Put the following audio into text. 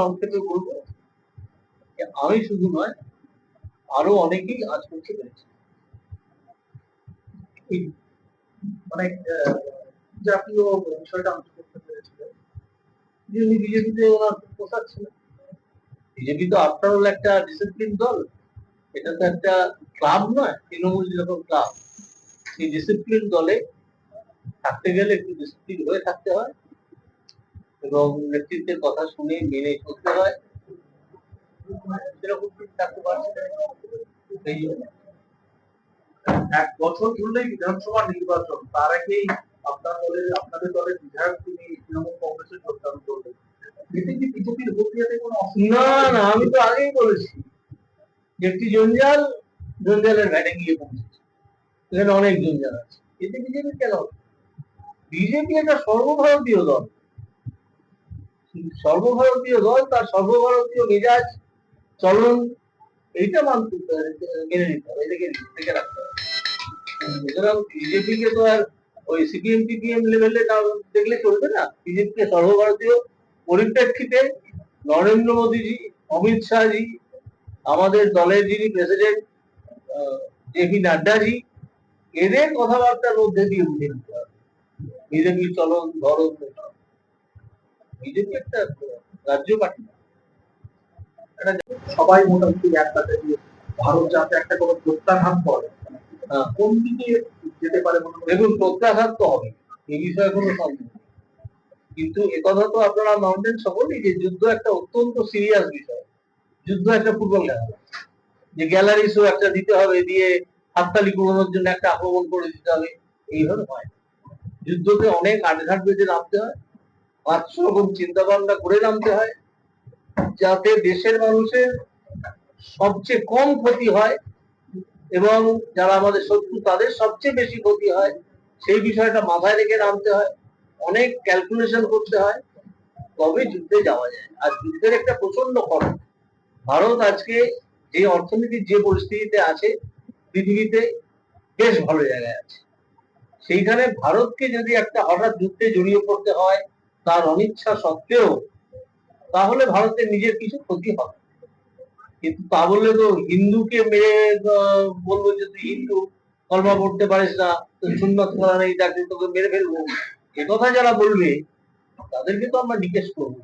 সংক্ষেপে বলব যে আমি শুধু নয়, আরও অনেকেই আজ পেরেছে মানে জাতীয় বিষয়টা করতে পেরেছিলেন বিজেপিতে ওনার বিজেপি তো আফটার অল একটা ডিসিপ্লিন দল। এটা তো একটা ক্লাব নয়, তৃণমূল যেরকম ক্লাব সেই ডিসিপ্লিন দলে থাকতে গেলে একটু ডিসিপ্লিন হয়ে থাকতে হয়। এবং নেতৃত্বের কথা শুনে মেনে চলতে হয়। সেরকম থাকতে পারছে সেই জন্য। এক বছর ধরলেই বিধানসভা নির্বাচন তার আগেই আপনার দলের আপনাদের দলের বিধায়ক তিনি তৃণমূল কংগ্রেসে যোগদান করবেন এতে কি বিজেপির ভোট কোনো অসুবিধা না না আমি তো আগেই বলেছি। একটি জঞ্জাল জঞ্জালের ঘাটে গিয়ে পৌঁছেছে। এখানে অনেক জঞ্জাল আছে। এতে বিজেপি কেন? বিজেপি একটা সর্বভারতীয় দল। সর্বভারতীয় দল তার সর্বভারতীয় মেজাজ, চলন, এইটা মানতে মেনে নিতে হবে তো আর ওই সিপিএম, টিপিএম লেভেলে দেখলে চলবে না। সর্বভারতীয় পরিপ্রেক্ষিতে নরেন্দ্র মোদীজি, অমিত শাহজি, আমাদের দলের যিনি প্রেসিডেন্ট জেপি নাড্ডাজি, এদের কথাবার্তার মধ্যে দিয়ে বুঝে নিতে হবে। বিজেপির চলন, ধরন বিজেপি একটা রাজ্য পার্টি। সবাই মোটামুটি এক কাছে দিয়ে ভারত যাতে একটা কোনো প্রত্যাঘাত করে। কোন দিকে যেতে পারে দেখুন, প্রত্যাঘাত তো হবে, এই বিষয়ে কোনো সন্দেহ। কিন্তু তো আপনারা সকলেই যে যুদ্ধ একটা অত্যন্ত সিরিয়াস বিষয় যুদ্ধ একটা ফুটবল খেলা যে গ্যালারি শো একটা দিতে হবে, দিয়ে হাততালি কুড়ানোর জন্য একটা আক্রমণ করে দিতে হবে, এইভাবে হয়। যুদ্ধতে অনেক আটঘাট বেঁধে নামতে হয় পাঁচশো রকম চিন্তা ভাবনা করে নামতে হয়, যাতে দেশের মানুষের সবচেয়ে কম ক্ষতি হয় এবং যারা আমাদের শত্রু, তাদের সবচেয়ে বেশি ক্ষতি হয়। সেই বিষয়টা মাথায় রেখে নামতে হয়, অনেক ক্যালকুলেশন করতে হয়, তবে যুদ্ধে যাওয়া যায়। আর যুদ্ধের একটা প্রচণ্ড খরচ। ভারত আজকে যে অর্থনীতির যে পরিস্থিতিতে আছে, পৃথিবীতে বেশ ভালো জায়গায় আছে। সেইখানে ভারতকে যদি একটা হঠাৎ যুদ্ধে জড়িয়ে পড়তে হয় তার অনিচ্ছা সত্ত্বেও তাহলে ভারতের নিজের কিছু ক্ষতি হবে। কিন্তু তা বললে তো হিন্দুকে মেরে বলব যে তুই হিন্দু, কলমা পড়তে পারিস না, তোর সুন্নত করা নেই তাকে তোকে মেরে ফেলব। এ কথা যারা বলবে, তাদেরকে তো আমরা জিজ্ঞেস করব।